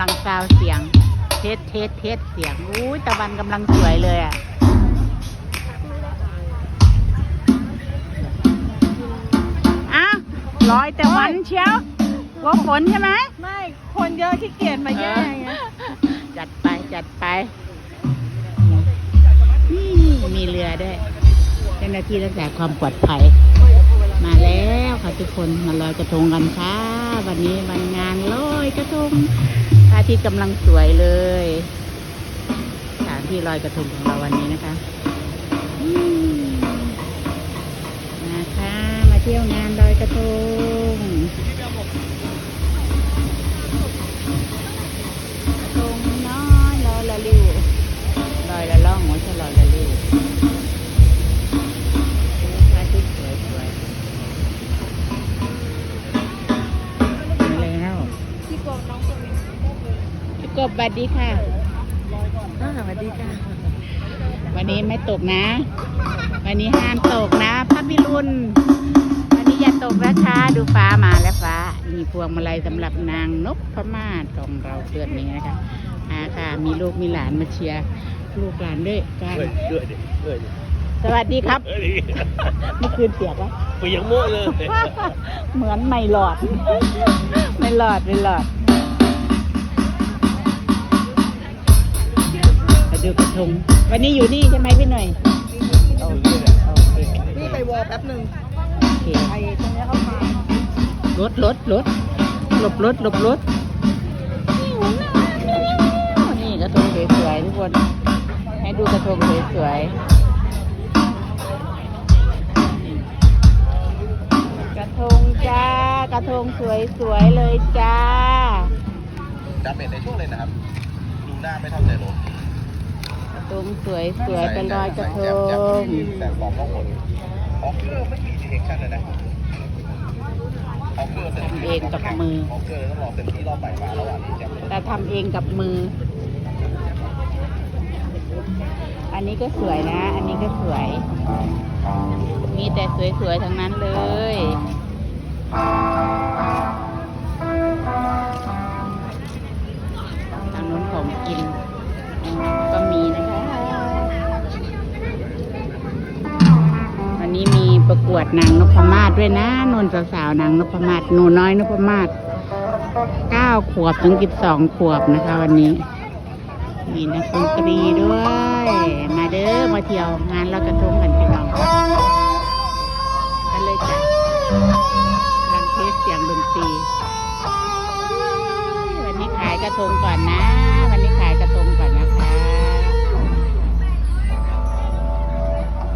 ำลังซาวเสียง เทสเทสเทสเสียงอุ้ยตะวันกำลังสวยเลยอะอ้าวลอยแต่วันเชียวกลัวฝนใช่ไหมไม่ คนเยอะที่เกียจมาแย่ไงจัดไปจัดไปนี่มีเรือด้วยเจ้าหน้าที่รักษาความปลอดภัย มาแล้วค่ะทุกคนมาลอยกระทงกันค่ะ วันนี้วันงานลอยกระทงพระอาทิตย์กำลังสวยเลยสถานที่ลอยกระทงของเราวันนี้นะคะมาค่ะมาเที่ยวงานลอยกระทง กบสวัสดีค่ะอ่าสวัสดีค่ะ วันนี้ไม่ตกนะ วันนี้ห้ามตกนะพระพิรุณวันนี้อย่าตกนะคะดูฟ้ามาแล้วฟ้ามีพวงมาลัยสำหรับนางนพพมาศของเราเพื่อนนี้นะคะอาค่ะ มีลูกมีหลานมาเชียร์ลูกหลานด้วยกัน เอ้ยเอ้ยเอ้ยสวัสดีครับ เอ้ยเมื่อคืนเปียกวะ ไปยังโม่เลย เหมือนไม่หลอด ไม่หลอดไม่หลอด ง วันนี้อยู่นี่ใช่ไหมพี่หน่อยโอเคโอเคนี่ไปวอลแป๊บหนึ่งโอเคไอ้ตรงเนี้ยเข้ามารถรถรถหลบรถหลบรถนี่กระทงสวยๆทุกคน ให้ดูกระทงสวยๆกระทงจ้ากระทงสวยๆเลยจ้าดาเมจในช่วงเลยนะครับ ดูหน้าไม่เท่าใจรถ กระทงสวยสวยๆไปลอยกระทงแต่สองข้างบนออกเกอร์ไม่มีดีเทคชั่นเลยนะออเกอทำเองกับมือออเกอต้องรอเซ็นที่รอบใหม่มาระหว่างนี้แแต่ทำเองกับมือ อันนี้ก็สวยนะ อันนี้ก็สวย มีแต่สวยๆทั้งนั้นเลย ประกวดนางนพมาศด้วยนะนนสาวๆนางนพมาศหนูน้อยนพมาศเก้าขวบถึงสิบสองขวบนะคะ วันนี้ มีนักดนตรีด้วย มาเด้อมาเที่ยวงานลอยกระทงกันพี่น้องกันเลยจ้ะลังเทสเสียงดนตรีวันนี้ขายกระทงก่อนนะ